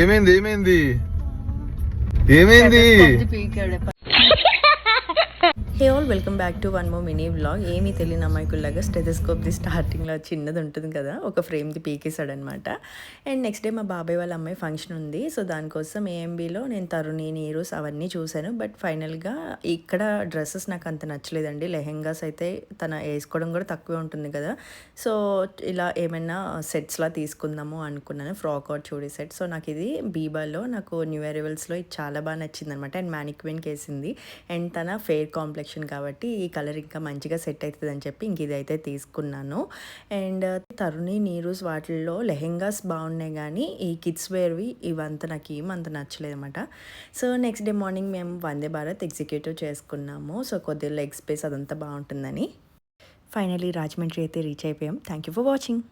ఏమైంది ఏమైంది? ఏమైంది? Hey all welcome back to one మో మినీ బ్లాగ్ ఏమీ తెలియని అమ్మాయికుల్లాగా స్టెథోస్కోప్ది స్టార్టింగ్లో చిన్నది ఉంటుంది కదా? ఒక ఫ్రేమ్ది పీకేసాడు అనమాట అండ్ నెక్స్ట్ డే మా బాబాయ్ వాళ్ళ అమ్మాయి ఫంక్షన్ ఉంది. సో దానికోసం ఏఎంబీలో నేను తరుణి నీరుస్ అవన్నీ చూశాను. బట్ ఫైనల్గా ఇక్కడ డ్రెస్సెస్ నాకు అంత నచ్చలేదండి. లెహెంగాస్ అయితే తన వేసుకోవడం కూడా తక్కువే ఉంటుంది కదా? సో ఇలా ఏమైనా సెట్స్లా తీసుకుందాము అనుకున్నాను. Frock out chudi set. So నాకు ఇది బీబాలో నాకు న్యూ అరైవల్స్లో ఇది చాలా బాగా నచ్చింది అనమాట అండ్ మ్యానిక్వెన్కి వేసింది అండ్ తన ఫెయిర్ కలెక్షన్ కాబట్టి ఈ కలర్ ఇంకా మంచిగా సెట్ అవుతుంది అని చెప్పి ఇంక ఇదైతే తీసుకున్నాను. అండ్ uh, తరుణి నీరూస్ వాటిల్లో లెహెంగాస్ బాగున్నాయి కానీ ఈ కిడ్స్ వేర్వి ఇవంతా నాకు ఏం అంత నచ్చలేదు అనమాట సో నెక్స్ట్ డే మార్నింగ్ మేము వందే భారత్ ఎగ్జిక్యూటివ్ చేసుకున్నాము. సో కొద్దిగా లెగ్ స్పేస్ అదంతా బాగుంటుందని. ఫైనలీ రాజమండ్రి అయితే రీచ్ అయిపోయాం. Thank you for watching